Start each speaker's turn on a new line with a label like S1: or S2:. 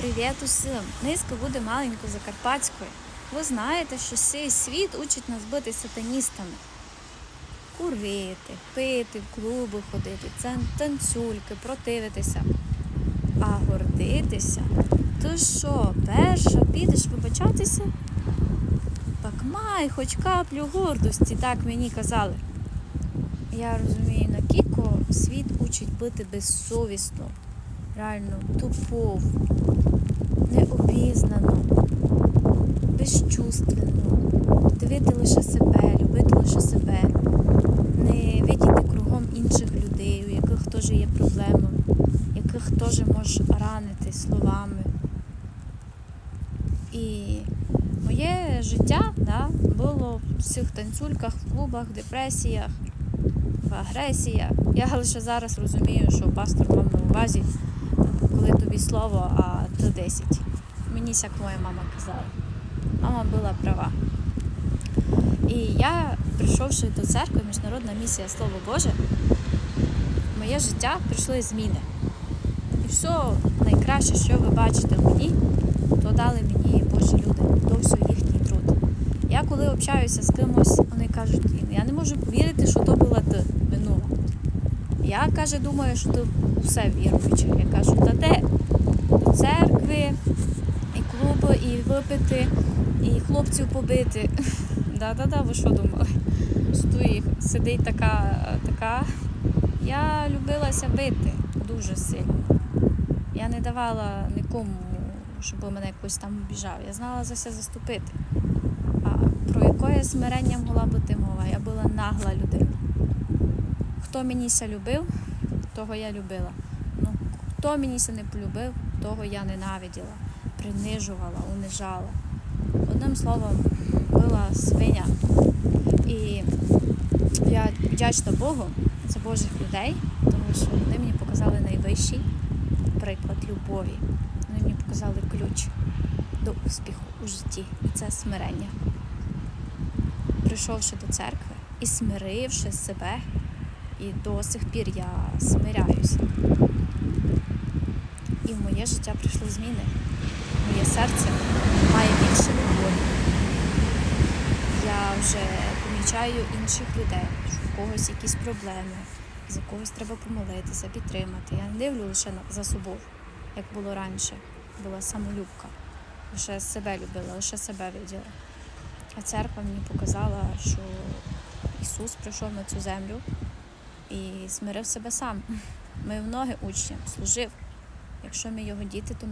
S1: Привіт усім! Низько буде маленько закарпатською. Ви знаєте, що цей світ учить нас бути сатаністами. Курити, пити, в клуби ходити, танцюльки, противитися. А гордитися? То що, перша підеш вибачатися? Так май хоч каплю гордості, так мені казали. Я розумію, на Кіко світ учить бути безсовісно, реально тупово, необізнану, безчувственно, дивити лише себе, любити лише себе, не видіти кругом інших людей, у яких теж є проблеми, яких теж можеш ранити словами. І моє життя да, було в цих танцюльках, в клубах, депресіях, в агресіях. Я лише зараз розумію, що пастор мав на увазі, коли тобі слово, а то 10. Мені сяк моя мама казала. Мама була права. І я, прийшовши до церкви, міжнародна місія Слово Боже, в моє життя прийшли зміни. І все найкраще, що ви бачите в мені, то дали мені Божі люди, то все їхній труд. Я коли общаюся з кимось, вони кажуть, я не можу повірити, що то була ти. Я каже, думаю, що ти усе віруюча. Я кажу, та де? До церкви, і клуби, і випити, і хлопців побити. Да-да-да, ви що думали? Що тут сидить така, така. Я любилася бити дуже сильно. Я не давала нікому, щоб мене якось там обіжав. Я знала за все заступити. А про яке смирення могла бути мова? Я була нагла людина. Хто мені ся любив, того я любила. Ну, хто мені ся не полюбив, того я ненавиділа, принижувала, унижала. Одним словом, була свиня. І я вдячна Богу за Божих людей, тому що вони мені показали найвищий приклад любові. Вони мені показали ключ до успіху у житті. І це смирення. Прийшовши до церкви і смиривши себе, і до сих пір я смиряюся. І в моє життя прийшли зміни. Моє серце має більше любові. Я вже помічаю інших людей, що в когось якісь проблеми, за когось треба помолитися, підтримати. Я не дивлю лише за собою, як було раніше. Була самолюбка. Лише себе любила, лише себе виділа. А церква мені показала, що Ісус прийшов на цю землю і смирив себе сам. Ми в ноги учням, служив. Якщо ми його діти, то